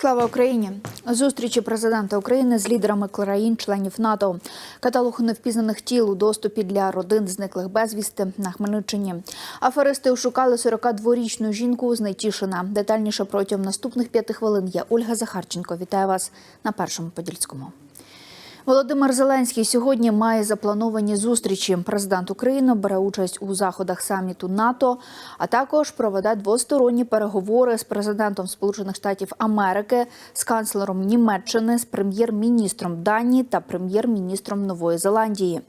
Слава Україні! Зустрічі президента України з лідерами країн-членів НАТО. Каталог невпізнаних тіл у доступі для родин зниклих безвісти на Хмельниччині. Аферисти ошукали 42-річну жінку з Найтішина. Детальніше протягом наступних п'яти хвилин. Я Ольга Захарченко. Вітаю вас на першому подільському. Володимир Зеленський сьогодні має заплановані зустрічі. Президент України бере участь у заходах саміту НАТО, а також проведе двосторонні переговори з президентом Сполучених Штатів Америки, з канцлером Німеччини, з прем'єр-міністром Данії та прем'єр-міністром Нової Зеландії.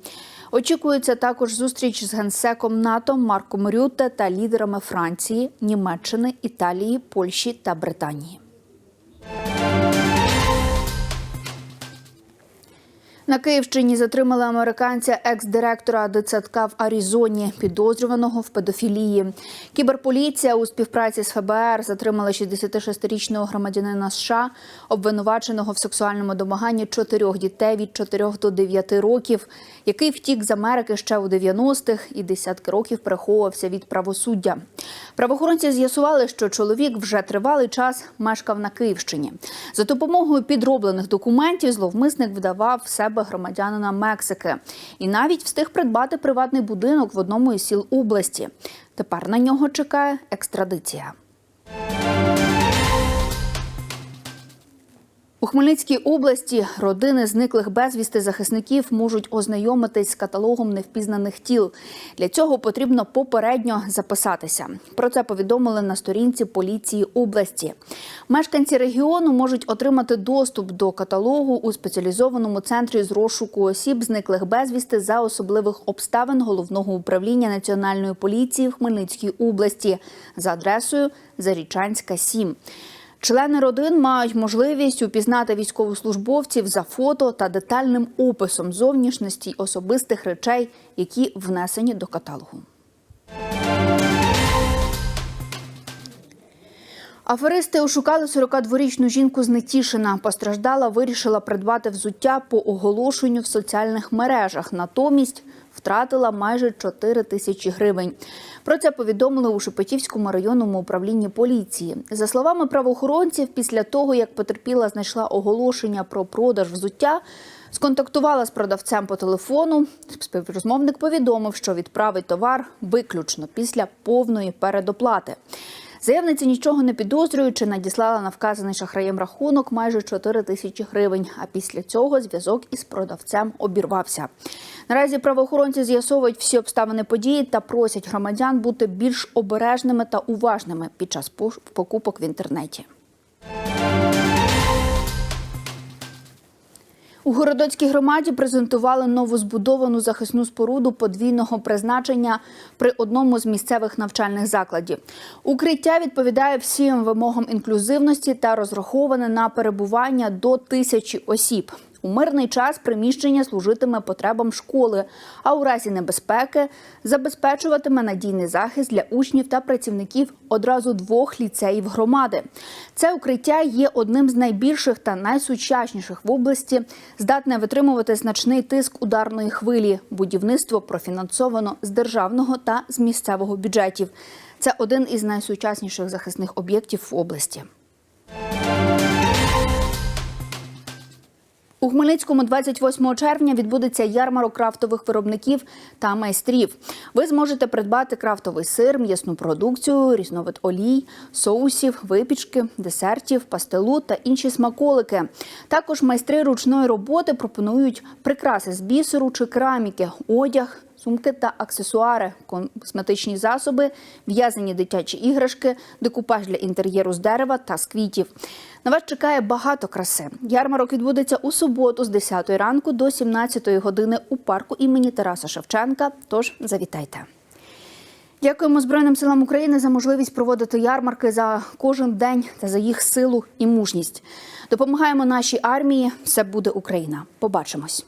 Очікується також зустріч з генсеком НАТО Марком Рютте та лідерами Франції, Німеччини, Італії, Польщі та Британії. На Київщині затримали американця екс-директора дитсадка в Аризоні, підозрюваного в педофілії. Кіберполіція у співпраці з ФБР затримала 66-річного громадянина США, обвинуваченого в сексуальному домаганні чотирьох дітей від 4 до 9 років, який втік з Америки ще у 90-х і десятки років переховувався від правосуддя. Правоохоронці з'ясували, що чоловік вже тривалий час мешкав на Київщині. За допомогою підроблених документів зловмисник вдавав себе громадянина Мексики і навіть встиг придбати приватний будинок в одному із сіл області. Тепер на нього чекає екстрадиція. У Хмельницькій області родини зниклих безвісти захисників можуть ознайомитись з каталогом невпізнаних тіл. Для цього потрібно попередньо записатися. Про це повідомили на сторінці поліції області. Мешканці регіону можуть отримати доступ до каталогу у спеціалізованому центрі з розшуку осіб, зниклих безвісти за особливих обставин головного управління національної поліції в Хмельницькій області за адресою Зарічанська 7. Члени родин мають можливість упізнати військовослужбовців за фото та детальним описом зовнішності й особистих речей, які внесені до каталогу. Аферисти ошукали 42-річну жінку з Нетішина. Постраждала, вирішила придбати взуття по оголошенню в соціальних мережах. Натомість втратила майже 4 тисячі гривень. Про це повідомили у Шепетівському районному управлінні поліції. За словами правоохоронців, після того як потерпіла знайшла оголошення про продаж взуття. Сконтактувала з продавцем по телефону. Співрозмовник повідомив, що відправить товар виключно після повної передоплати. Заявниця нічого не підозрюючи, надіслала на вказаний шахраєм рахунок майже 4 тисячі гривень. А після цього зв'язок із продавцем обірвався. Наразі правоохоронці з'ясовують всі обставини події та просять громадян бути більш обережними та уважними під час покупок в інтернеті. У Городоцькій громаді презентували новозбудовану захисну споруду подвійного призначення при одному з місцевих навчальних закладів. Укриття відповідає всім вимогам інклюзивності та розраховане на перебування до тисячі осіб. У мирний час приміщення служитиме потребам школи, а у разі небезпеки забезпечуватиме надійний захист для учнів та працівників одразу двох ліцеїв громади. Це укриття є одним з найбільших та найсучасніших в області, здатне витримувати значний тиск ударної хвилі. Будівництво профінансовано з державного та з місцевого бюджетів. Це один із найсучасніших захисних об'єктів в області. У Хмельницькому 28 червня відбудеться ярмарок крафтових виробників та майстрів. Ви зможете придбати крафтовий сир, м'ясну продукцію, різновид олій, соусів, випічки, десертів, пастилу та інші смаколики. Також майстри ручної роботи пропонують прикраси з бісеру чи кераміки, одяг. Сумки та аксесуари, косметичні засоби, в'язані дитячі іграшки, декупаж для інтер'єру з дерева та з квітів. На вас чекає багато краси. Ярмарок відбудеться у суботу з 10 ранку до 17 години у парку імені Тараса Шевченка. Тож завітайте. Дякуємо Збройним силам України за можливість проводити ярмарки за кожен день та за їх силу і мужність. Допомагаємо нашій армії. Все буде Україна. Побачимось.